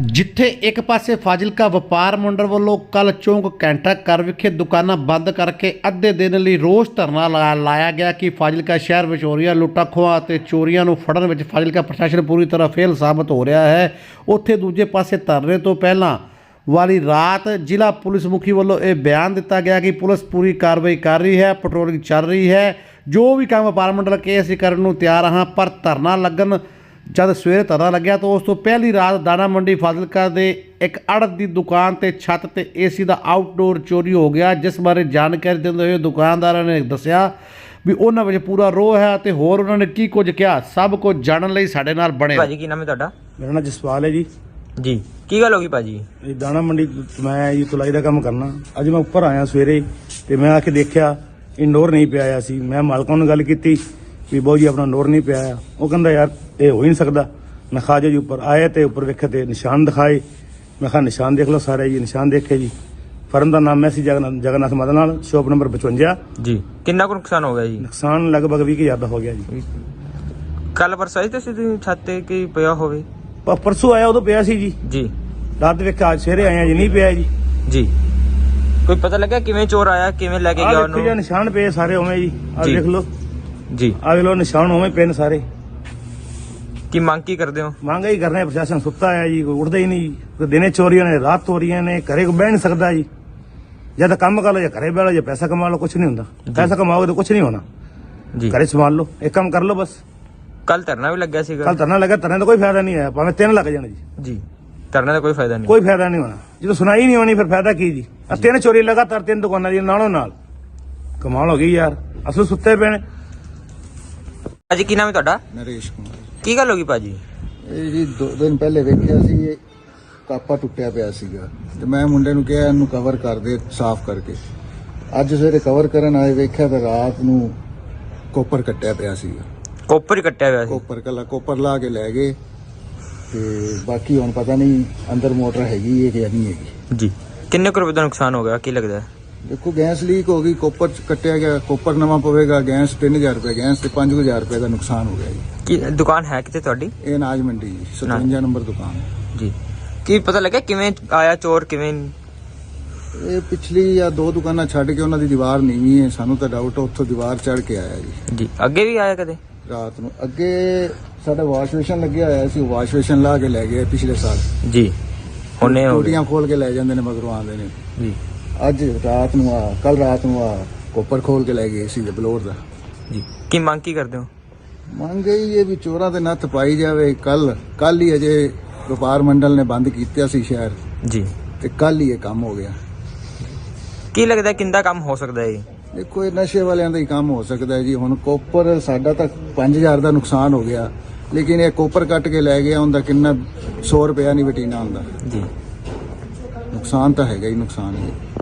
ਜਿੱਥੇ ਇੱਕ ਪਾਸੇ ਫਾਜ਼ਿਲਕਾ ਵਪਾਰ ਮੰਡਲ ਵੱਲੋਂ ਕੱਲ ਚੌਂਕ ਕੈਂਟਾ ਕਰ ਵਿਖੇ ਦੁਕਾਨਾਂ ਬੰਦ ਕਰਕੇ ਅੱਧੇ ਦਿਨ ਲਈ ਰੋਸ ਧਰਨਾ ਲਾ- ਲਾਇਆ ਗਿਆ ਕਿ ਫਾਜ਼ਿਲਕਾ ਸ਼ਹਿਰ ਵਿੱਚ ਹੋ ਰਹੀਆਂ ਲੁੱਟਾਂ ਖੋਹਾਂ ਅਤੇ ਚੋਰੀਆਂ ਨੂੰ ਫੜਨ ਵਿੱਚ ਫਾਜ਼ਿਲਕਾ ਪ੍ਰਸ਼ਾਸਨ ਪੂਰੀ ਤਰ੍ਹਾਂ ਫੇਲ ਸਾਬਤ ਹੋ ਰਿਹਾ ਹੈ। ਉੱਥੇ ਦੂਜੇ ਪਾਸੇ ਧਰਨੇ ਤੋਂ ਪਹਿਲਾਂ ਵਾਲੀ ਰਾਤ ਜ਼ਿਲ੍ਹਾ ਪੁਲਿਸ ਮੁਖੀ ਵੱਲੋਂ ਇਹ ਬਿਆਨ ਦਿੱਤਾ ਗਿਆ ਕਿ ਪੁਲਿਸ ਪੂਰੀ ਕਾਰਵਾਈ ਕਰ ਰਹੀ ਹੈ ਪੈਟਰੋਲਿੰਗ ਚੱਲ ਰਹੀ ਹੈ। ਜੋ ਵੀ ਕੰਮ ਵਪਾਰ ਮੰਡਲ ਕੇ ਅਸੀਂ ਕਰਨ ਨੂੰ ਤਿਆਰ ਹਾਂ, ਪਰ ਧਰਨਾ ਲੱਗਣ ਜਦ ਸਵੇਰੇ ਧਰਨਾ ਲੱਗਿਆ ਤਾਂ ਉਸ ਤੋਂ ਪਹਿਲੀ ਰਾਤ ਦਾਣਾ ਮੰਡੀ ਫਾਜ਼ਿਲਕਾ ਦੇ ਇੱਕ ਅੜਤ ਦੀ ਦੁਕਾਨ ਤੇ ਛੱਤ ਤੇ ਏਸੀ ਦਾ ਆਊਟਡੋਰ ਚੋਰੀ ਹੋ ਗਿਆ ਜਿਸ ਬਾਰੇ ਜਾਣਕਾਰੀ ਦਿੰਦੇ ਹੋਏ ਦੁਕਾਨਦਾਰਾਂ ਨੇ ਦੱਸਿਆ ਵੀ ਉਹਨਾਂ ਵਿੱਚ ਪੂਰਾ ਰੋਹ ਹੈ ਤੇ ਹੋਰ ਉਹਨਾਂ ਨੇ ਕੀ ਕੁਝ ਕਿਹਾ ਸਭ ਕੁਝ ਜਾਣਨ ਲਈ ਸਾਡੇ ਨਾਲ ਬਣੇ। ਭਾਜੀ ਕੀ ਨਾਮ ਹੈ ਤੁਹਾਡਾ? ਮੇਰਾ ਨਾਮ ਜਸਪਾਲ ਹੈ ਜੀ। ਜੀ ਕੀ ਗੱਲ ਹੋ ਗਈ ਭਾਜੀ? ਇਹ ਦਾਣਾ ਮੰਡੀ ਮੈਂ ਜੀ ਤੁਲਾਈ ਦਾ ਕੰਮ ਕਰਨਾ। ਅੱਜ ਮੈਂ ਉੱਪਰ ਆਇਆ ਸਵੇਰੇ ਤੇ ਮੈਂ ਆ ਕੇ ਦੇਖਿਆ ਇੰਡੋਰ ਨਹੀਂ ਪਿਆ ਆਇਆ ਸੀ। ਮੈਂ ਮਾਲਕਾਂ ਨਾਲ ਗੱਲ ਕੀਤੀ। ਵੀ ਬਹੁ ਜੀ ਆਪਣਾ ਨੋਰ ਨਹੀਂ ਪਿਆ ਆ। ਉਹ ਕਹਿੰਦਾ ਯਾਰ ਇਹ ਹੋ ਹੀ ਨਹੀਂ ਸਕਦਾ। ਮੈਂ ਖਾ ਜੀ ਉੱਪਰ ਆਏ ਤੇ ਉੱਪਰ ਵੇਖੇ ਤੇ ਨਿਸ਼ਾਨ ਦਿਖਾਏ। ਮੈਂ ਕਿਹਾ ਨਿਸ਼ਾਨ ਦੇਖ ਲਓ ਸਾਰੇ ਜੀ ਨਿਸ਼ਾਨ ਦੇਖੇ ਜੀ। ਫਰਮ ਦਾ ਨਾਮ ਹੈ ਸੀ ਜਗਨ- ਜਗਨਨਾਥ ਮਦਨ ਨਾਲ ਸ਼ੋਪ ਨੰਬਰ 55 ਜੀ। ਕਿੰਨਾ ਕੁ ਨੁਕਸਾਨ ਹੋ ਗਿਆ ਜੀ? ਨੁਕਸਾਨ ਲਗਭਗ 20000 ਦਾ ਹੋ ਗਿਆ ਜੀ। ਕੱਲ ਪਰਸੋਂ ਆਈ ਤੇ ਸਿੱਧੀ ਛੱਤ ਤੇ ਕੀ ਪਿਆ ਹੋਵੇ? ਪ- ਪਰਸੋਂ ਆਇਆ ਉਦੋਂ ਪਿਆ ਸੀ ਜੀ। ਜੀ। ਰਾਤ ਵੇਖਿਆ ਅੱਜ ਸਵੇਰੇ ਆਇਆ ਜੀ ਨਹੀਂ ਪਿਆ ਜੀ। ਜੀ। ਕੋਈ ਪਤਾ ਲੱਗਾ ਕਿਵੇਂ ਚੋਰ ਆਇਆ ਕਿਵੇਂ ਲੈ ਕੇ ਆਹ ਗਿਆ ਦੇਖੋ ਜੀ ਆਹ ਉਹਨੂੰ ਨਿਸ਼ਾਨ ਪਏ ਸਾਰੇ ਉਵੇਂ ਜੀ। ਆ ਜੀ। ਦੇਖ ਲਓ। ਜੀ। ਆ ਵੇਖ ਲਓ ਨਿਸ਼ਾਨ ਉਵੇਂ ਪਏ ਨੇ ਸਾਰੇ। ਕੀ ਮੰਗ ਕੀ ਕਰਦੇ ਹੋ? ਮੰਗ ਹੀ ਕਰਨੇ ਪ੍ਰਸ਼ਾਸਨ ਸੁੱਤਾ ਹੈ ਜੀ ਕੋਈ ਉੱਠਦਾ ਹੀ ਨਹੀਂ ਜੀ। ਕੋਈ ਦਿਨੇ ਚੋਰੀਆਂ ਨੇ ਰਾਤ ਚੋਰੀਆਂ ਨੇ ਘਰੇ ਕੋ ਬਹਿ ਨਹੀਂ ਸਕਦਾ ਜੀ। ਜਦ ਕੰਮ ਕਰ ਲਓ ਜਾਂ ਘਰੇ ਬਹਿ ਲਓ ਜਾਂ ਪੈਸਾ ਕਮਾ ਲਓ ਕੁਝ ਨਹੀਂ ਹੁੰਦਾ। ਪੈਸਾ ਕਮਾਓਗੇ ਤਾਂ ਕੁਝ ਨਹੀਂ ਹੋਣਾ। ਜੀ। ਘਰੇ ਸੰਭਾਲ ਲਓ ਇੱਕ ਕੰਮ ਕਰ ਲਓ ਬਸ। ਕੱਲ ਧਰਨਾ ਵੀ ਲੱਗਿਆ ਸੀਗਾ। ਕੱਲ ਧਰਨਾ ਲੱਗਾ ਧਰਨੇ ਦਾ ਕੋਈ ਫਾਇਦਾ ਨਹੀਂ ਹੈ ਭਾਵੇਂ ਤਿੰਨ ਲੱਗ ਜਾਣ ਜੀ। ਜੀ ਧਰਨੇ ਦਾ ਕੋਈ ਫਾਇਦਾ ਨਹੀਂ। ਕੋਈ ਫਾਇਦਾ ਨਹੀਂ ਹੋਣਾ। ਜਦੋਂ ਸੁਣਾਈ ਨਹੀਂ ਹੋਣੀ ਫਿਰ ਫਾਇਦਾ ਕੀ ਜੀ? ਆ ਤਿੰਨ ਚੋਰੀ ਲਗਾਤਾਰ ਤਿੰਨ ਦੁਕਾਨਾਂ ਦੀ ਨਾਲੋਂ ਨਾਲ। ਕਮਾਲ ਹੋ ਗਈ ਯਾਰ। ਅਸਲ ਸੁੱਤੇ ਪਏ ਨੇ। ਭਾਜੀ ਕੀ ਨਾਮ ਹੈ ਤੁਹਾਡਾ? ਨਰੇਸ਼ ਕੁਮਾਰ। ਕੀ ਗੱਲ ਹੋ ਗਈ ਭਾਜੀ? ਇਹ ਜੀ ਦੋ ਦਿਨ ਪਹਿਲੇ ਵੇਖਿਆ ਸੀ ਇਹ ਕਾਪਾ ਟੁੱਟਿਆ ਪਿਆ ਸੀਗਾ। ਤੇ ਮੈਂ ਮੁੰਡੇ ਨੂੰ ਕਿਹਾ ਇਹਨੂੰ ਕਵਰ ਕਰ ਦੇ ਸਾਫ਼ ਕਰਕੇ। ਅੱਜ ਸਵੇਰੇ ਕਵਰ ਕਰਨ ਆਏ ਵੇਖਿਆ ਤਾਂ ਰਾਤ ਨੂੰ ਕੋਪਰ ਕੱਟਿਆ ਪਿਆ ਸੀਗਾ। ਕੋਪਰ ਹੀ ਕੱਟਿਆ ਹੋਇਆ ਸੀ? ਕੋਪਰ ਕੱਲਾ ਕੋਪਰ ਲਾ ਕੇ ਲੈ ਗਏ। ਤੇ ਬਾਕੀ ਹੁਣ ਪਤਾ ਨਹੀਂ ਅੰਦਰ ਮੋਟਰ ਹੈਗੀ ਹੈ ਕਿ ਨਹੀਂ ਹੈਗੀ। ਜੀ। ਕਿੰਨੇ ਕੁ ਰੁਪਏ ਦਾ ਨੁਕਸਾਨ ਹੋ ਗਿਆ? ਕੀ ਲੱਗਦਾ ਹੈ? ਦੇਖੋ ਗੈਸ ਲੀਕ ਹੋ ਗਈ ਕੋਪਰ ਚ ਕੱਟਿਆ ਗਿਆ ਕੋਪਰ ਨਵਾਂ ਪਵੇਗਾ ਗੈਸ 3000 ਰੁਪਏ ਗੈਸ ਤੇ 5000 ਰੁਪਏ ਦਾ ਨੁਕਸਾਨ ਹੋ ਗਿਆ ਜੀ। ਕੀ ਦੁਕਾਨ ਹੈ ਕਿਤੇ ਤੁਹਾਡੀ? ਇਹ ਅਨਾਜ ਮੰਡੀ ਜੀ 57 ਨੰਬਰ ਦੁਕਾਨ। ਜੀ। ਕੀ ਪਤਾ ਲੱਗਾ ਕਿਵੇਂ ਆਇਆ ਚੋਰ ਕਿਵੇਂ? ਇਹ ਪਿਛਲੀ ਜਾਂ ਦੋ ਦੁਕਾਨਾਂ ਛੱਡ ਕੇ ਉਹਨਾਂ ਦੀ ਦੀਵਾਰ ਨੀਵੀਂ ਹੈ ਸਾਨੂੰ ਤਾਂ ਡਾਊਟ ਉੱਥੋਂ ਦੀਵਾਰ ਚੜ ਕੇ ਆਇਆ ਜੀ। ਜੀ ਅੱਗੇ ਵੀ ਆਇਆ ਕਦੇ? ਰਾਤ ਨੂੰ ਅੱਗੇ ਸਾਡਾ ਵਾਸ਼ ਬੇਸ਼ਨ ਲੱਗਿਆ ਹੋਇਆ ਸੀ ਵਾਸ਼ ਬੇਸ਼ਨ ਲਾ ਕੇ ਲੈ ਗਏ ਪਿਛਲੇ ਸਾਲ। ਜੀ ਉਹਨੇ ਟੂਟੀਆਂ ਖੋਲ ਕੇ ਲੈ ਜਾਂਦੇ ਨੇ ਮਗਰੋਂ ਆਉਂਦੇ ਨੇ। ਜੀ। ਅੱਜ ਰਾਤ ਨੂੰ ਆ ਕੱਲ ਰਾਤ ਨੂੰ ਆ ਕੋਪਰ ਖੋਲ ਕੇ ਲੈ ਗਏ ਸੀ ਬਲੋਰ ਦਾ। ਜੀ। ਕੀ ਮੰਗ ਕੀ ਕਰਦੇ ਹੋ? ਮੰਗ ਇਹ ਵੀ ਚੋਰਾਂ ਦੇ ਨੱਥ ਪਾਈ ਜਾਵੇ। ਕੱਲ ਕੱਲ ਹੀ ਅਜੇ ਵਪਾਰ ਮੰਡਲ ਨੇ ਬੰਦ ਕੀਤਾ ਸੀ ਸ਼ਹਿਰ। ਜੀ। ਤੇ ਕੱਲ ਹੀ ਇਹ ਕੰਮ ਹੋ ਗਿਆ। ਕੀ ਲੱਗਦਾ ਕਿੰਦਾ ਕੰਮ ਹੋ ਸਕਦਾ ਹੈ ਦੇਖੋ ਇਹ ਨਸ਼ੇ ਵਾਲਿਆਂ ਦਾ ਹੀ ਕੰਮ ਹੋ ਸਕਦਾ ਹੈ ਜੀ। ਹੁਣ ਕੋਪਰ ਸਾਡਾ ਤਾਂ 5000 ਦਾ ਨੁਕਸਾਨ ਹੋ ਗਿਆ। ਲੇਕਿਨ ਇਹ ਕੋਪਰ ਕੱਟ ਕੇ ਲੈ ਗਿਆ ਹੁੰਦਾ ਕਿੰਨਾ 100 ਰੁਪਿਆ ਨਹੀਂ ਵਟੀਨਾ ਹੁੰਦਾ। ਜੀ। ਨੁਕਸਾਨ ਤਾਂ ਹੈਗਾ ਹੀ ਨੁਕਸਾਨ ਹੈ।